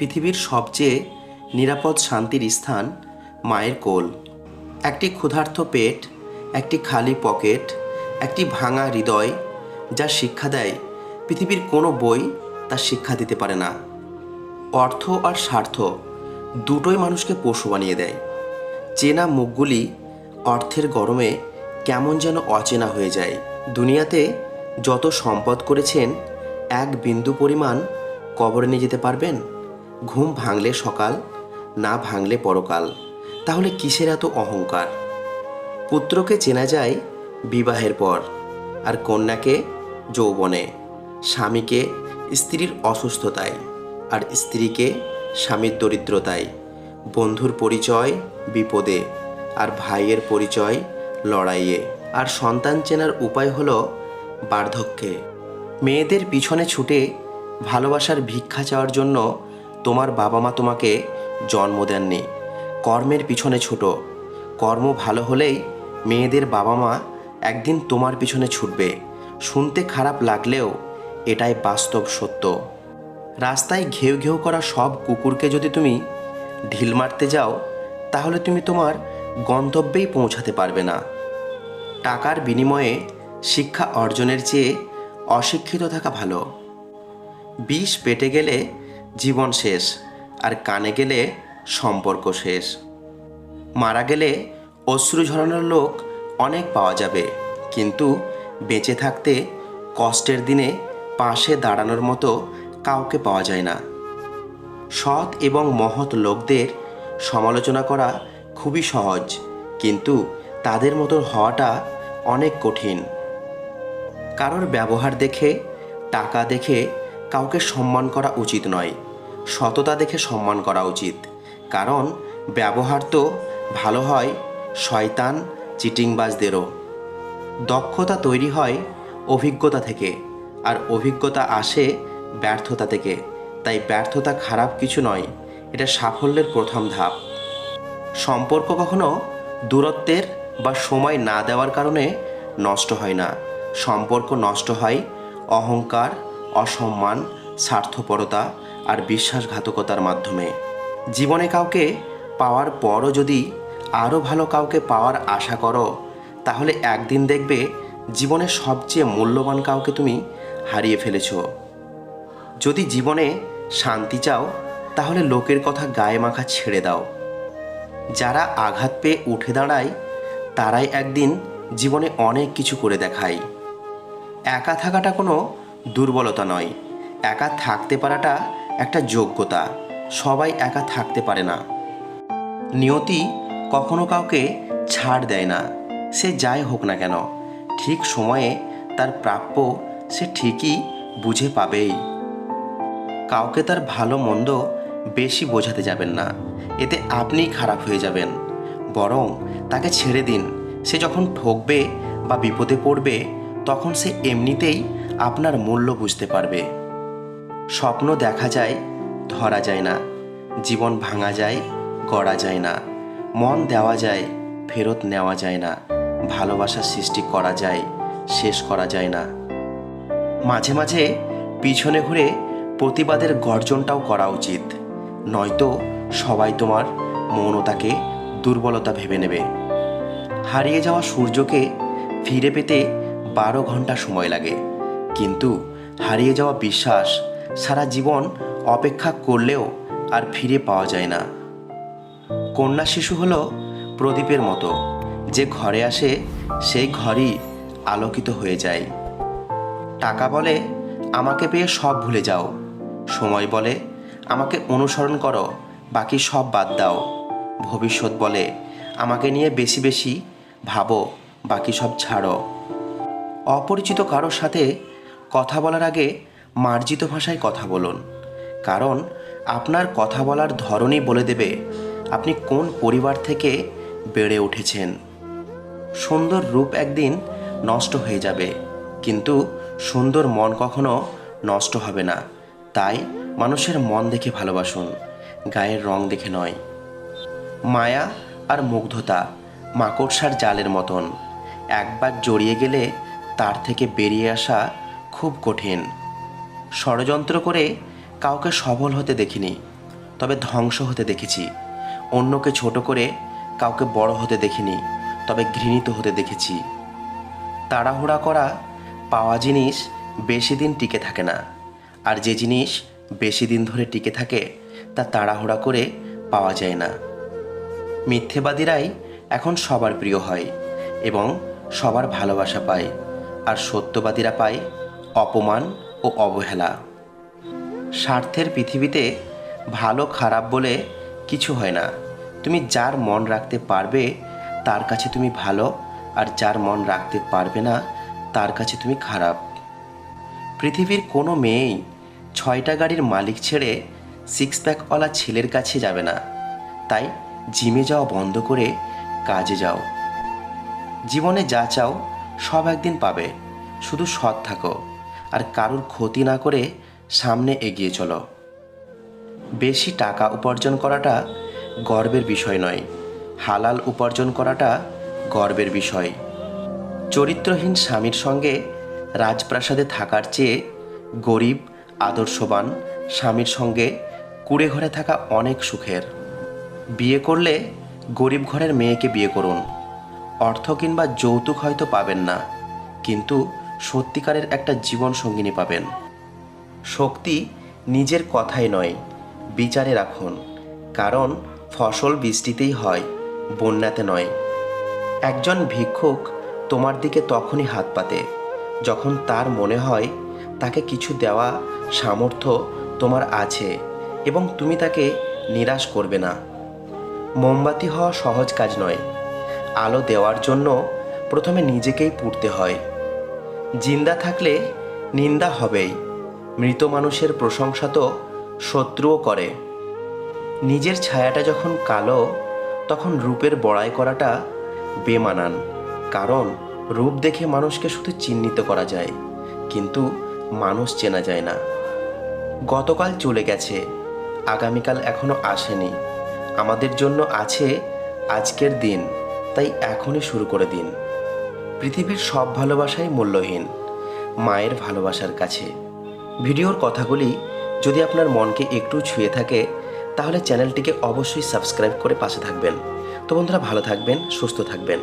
পৃথিবীর সবচেয়ে নিরাপদ শান্তির স্থান মায়ের কোল। একটি ক্ষুধার্ত পেট, একটি খালি পকেট, একটি ভাঙা হৃদয় যা শিক্ষা দেয় পৃথিবীর কোনো বই তা শিক্ষা দিতে পারে না। অর্থ আর স্বার্থ দুটোই মানুষকে পশু বানিয়ে দেয়। চেনা মুখগুলি অর্থের গরমে কেমন যেন অচেনা হয়ে যায়। দুনিয়াতে যত সম্পদ করেছেন, এক বিন্দু পরিমাণ কবরে নিয়ে যেতে পারবেন? ঘুম ভাঙলে সকাল, না ভাঙলে পরকাল। তাহলে কিসের এত অহংকার? পুত্রকে চেনা যায় বিবাহের পর, আর কন্যাকে যৌবনে, স্বামীকে স্ত্রীর অসুস্থতায়, আর স্ত্রীকে স্বামীর দরিদ্রতায়। বন্ধুর পরিচয় বিপদে, আর ভাইয়ের পরিচয় লড়াইয়ে। আর সন্তান চেনার উপায় হলো বার্ধক্যে। মেয়েদের পিছনে ছুটে ভালোবাসার ভিক্ষা চাওয়ার জন্য তোমার বাবা মা তোমাকে জন্ম দেননি। কর্মের পিছনে ছোট। কর্ম ভালো হলেই মেয়েদের বাবা মা একদিন তোমার পিছনে ছুটবে। শুনতে খারাপ লাগলেও এটাই বাস্তব সত্য। রাস্তায় ঘেউ ঘেউ করা সব কুকুরকে যদি তুমি ঢিল মারতে যাও, তাহলে তুমি তোমার গন্তব্যেই পৌঁছাতে পারবে না। টাকার বিনিময়ে শিক্ষা অর্জনের চেয়ে অশিক্ষিত থাকা ভালো। বিষ পেটে গেলে জীবন শেষ, আর কানে গেলে সম্পর্ক শেষ। মারা গেলে অশ্রু ঝরানোর লোক অনেক পাওয়া যাবে, কিন্তু বেঁচে থাকতে কষ্টের দিনে পাশে দাঁড়ানোর মতো কাউকে পাওয়া যায় না। সৎ এবং মহৎ লোকদের সমালোচনা করা খুবই সহজ, কিন্তু তাদের মতো হওয়াটা অনেক কঠিন। কারোর ব্যবহার দেখে, টাকা দেখে কাউকে সম্মান করা উচিত নয়। সততা দেখে সম্মান করা উচিত। কারণ, ব্যবহার তো ভালো হয় শয়তান চিটিংবাজদেরও। দক্ষতা তৈরি হয় অভিজ্ঞতা থেকে, আর অভিজ্ঞতা আসে ব্যর্থতা থেকে। তাই ব্যর্থতা খারাপ কিছু নয়, এটা সাফল্যের প্রথম ধাপ। সম্পর্ক কখনো দূরত্বের বা সময় না দেওয়ার কারণে নষ্ট হয় না। সম্পর্ক নষ্ট হয় অহংকার অসম্মান, স্বার্থপরতা আর বিশ্বাসঘাতকতার মাধ্যমে। জীবনে কাউকে পাওয়ার পরও যদি আরও ভালো কাউকে পাওয়ার আশা করো, তাহলে একদিন দেখবে জীবনের সবচেয়ে মূল্যবান কাউকে তুমি হারিয়ে ফেলেছ। যদি জীবনে শান্তি চাও, তাহলে লোকের কথা গায়ে মাখা ছেড়ে দাও। যারা আঘাত পেয়ে উঠে দাঁড়ায়, তারাই একদিন জীবনে অনেক কিছু করে দেখায়। একা থাকাটা কোনো দুর্বলতা নয়। একা থাকতে পারাটা একটা যোগ্যতা। সবাই একা থাকতে পারে না। নিয়তি কখনো কাউকে ছাড় দেয় না। সে যাই হোক না কেন, ঠিক সময়ে তার প্রাপ্য সে ঠিকই বুঝে পাবেই। কাউকে তার ভালো মন্দ বেশি বোঝাতে যাবেন না। এতে আপনিই খারাপ হয়ে যাবেন। বরং তাকে ছেড়ে দিন। সে যখন ঠকবে বা বিপদে পড়বে, তখন সে এমনিতেই আপনার মূল্য বুঝতে পারবে। স্বপ্ন দেখা যায়, ধরা যায় না। জীবন ভাঙা যায়, গড়া যায় না। মন দেওয়া যায়, ফেরত নেওয়া যায় না। ভালোবাসা সৃষ্টি করা যায়, শেষ করা যায় না। মাঝে মাঝে পিছনে ঘুরে প্রতিবাদের গর্জনটাও করা উচিত। নয়তো সবাই তোমার মৌনতাকে, দুর্বলতা ভেবে নেবে। হারিয়ে যাওয়া সূর্যকে ফিরে পেতে বারো ঘণ্টা সময় লাগে। কিন্তু হারিয়ে যাওয়া বিশ্বাস সারা জীবন অপেক্ষা করলেও আর ফিরে পাওয়া যায় না। কন্যা শিশু হলো প্রদীপের মতো। যে ঘরে আসে, সেই ঘরই আলোকিত হয়ে যায়। টাকা বলে, আমাকে পেয়ে সব ভুলে যাও। সময় বলে, আমাকে অনুসরণ করো, বাকি সব বাদ দাও। ভবিষ্যৎ বলে, আমাকে নিয়ে বেশি বেশি ভাবো, বাকি সব ছাড়ো। অপরিচিত কারোর সাথে কথা বলার আগে মার্জিত ভাষায় কথা বলুন। কারণ আপনার কথা বলার ধরনই বলে দেবে আপনি কোন পরিবার থেকে বেড়ে উঠেছেন। সুন্দর রূপ একদিন নষ্ট হয়ে যাবে, কিন্তু সুন্দর মন কখনো নষ্ট হবে না। তাই মানুষের মন দেখে ভালোবাসুন, গায়ের রং দেখে নয়। মায়া আর মুগ্ধতা মাকড়সার জালের মতন। একবার জড়িয়ে গেলে তার থেকে বেরিয়ে আসা খুব কঠিন। ষড়যন্ত্র করে কাউকে সবল হতে দেখিনি, তবে ধ্বংস হতে দেখেছি। অন্যকে ছোট করে কাউকে বড় হতে দেখিনি, তবে ঘৃণিত হতে দেখেছি। তাড়াহুড়া করা, পাওয়া জিনিস বেশি দিন টিকে থাকে না, আর যে জিনিস বেশি দিন ধরে টিকে থাকে, তা তাড়াহুড়া করে পাওয়া যায় না। মিথ্যেবাদীরাই এখন সবার প্রিয় হয় এবং সবার ভালোবাসা পায়, আর সত্যবাদীরা পায় অপমান ও অবহেলা। স্বার্থের পৃথিবীতে ভালো খারাপ বলে কিছু হয় না। তুমি যার মন রাখতে পারবে, তার কাছে তুমি ভালো, আর যার মন রাখতে পারবে না, তার কাছে তুমি খারাপ। পৃথিবীর কোনো মেয়েই ছয়টা গাড়ির মালিক ছেড়ে সিক্স প্যাকওয়ালা ছেলের কাছে যাবে না। তাই জিমে যাওয়া বন্ধ করে কাজে যাও। জীবনে যা চাও সব একদিন পাবে। শুধু সৎ থাকো। আর কারুর ক্ষতি না করে সামনে এগিয়ে চলো। বেশি টাকা উপার্জন করাটা গর্বের বিষয় নয়। হালাল উপার্জন করাটা গর্বের বিষয়। চরিত্রহীন স্বামীর সঙ্গে রাজপ্রাসাদে থাকার চেয়ে গরিব, আদর্শবান স্বামীর সঙ্গে কুড়ে ঘরে থাকা অনেক সুখের। বিয়ে করলে গরিব ঘরের মেয়েকে বিয়ে করুন। অর্থ কিংবা যৌতুক হয়তো পাবেন না। কিন্তু সত্যিকারের একটা জীবন সঙ্গিনী পাবেন। শক্তি নিজের কথাই নয়, বিচারে রাখুন। কারণ ফসল বৃষ্টিতেই হয়, বন্যাতে নয়। একজন ভিক্ষুক তোমার দিকে তখনই হাত পাতে, যখন তার মনে হয় তাকে কিছু দেওয়া সামর্থ্য তোমার আছে এবং তুমি তাকে নিরাশ করবে না। মোমবাতি হওয়া সহজ কাজ নয়। আলো দেওয়ার জন্য প্রথমে নিজেকেই পুড়তে হয়। জিন্দা থাকলে নিন্দা হবেই। মৃত মানুষের প্রশংসা তো শত্রুও করে। নিজের ছায়াটা যখন কালো, তখন রূপের বড়াই করাটা বেমানান। কারণ, রূপ দেখে মানুষকে শুধু চিহ্নিত করা যায়, কিন্তু মানুষ চেনা যায় না। গতকাল চলে গেছে, আগামীকাল এখনও আসেনি। আমাদের জন্য আছে আজকের দিন, তাই এখনই শুরু করে দিন। পৃথিবীর সব ভালোবাসাই মূল্যহীন, মায়ের ভালোবাসার কাছে। ভিডিওর কথাগুলি যদি আপনার মনকে একটু ছুঁয়ে থাকে, তাহলে চ্যানেলটিকে অবশ্যই সাবস্ক্রাইব করে পাশে থাকবেন। তো বন্ধুরা, ভালো থাকবেন, সুস্থ থাকবেন।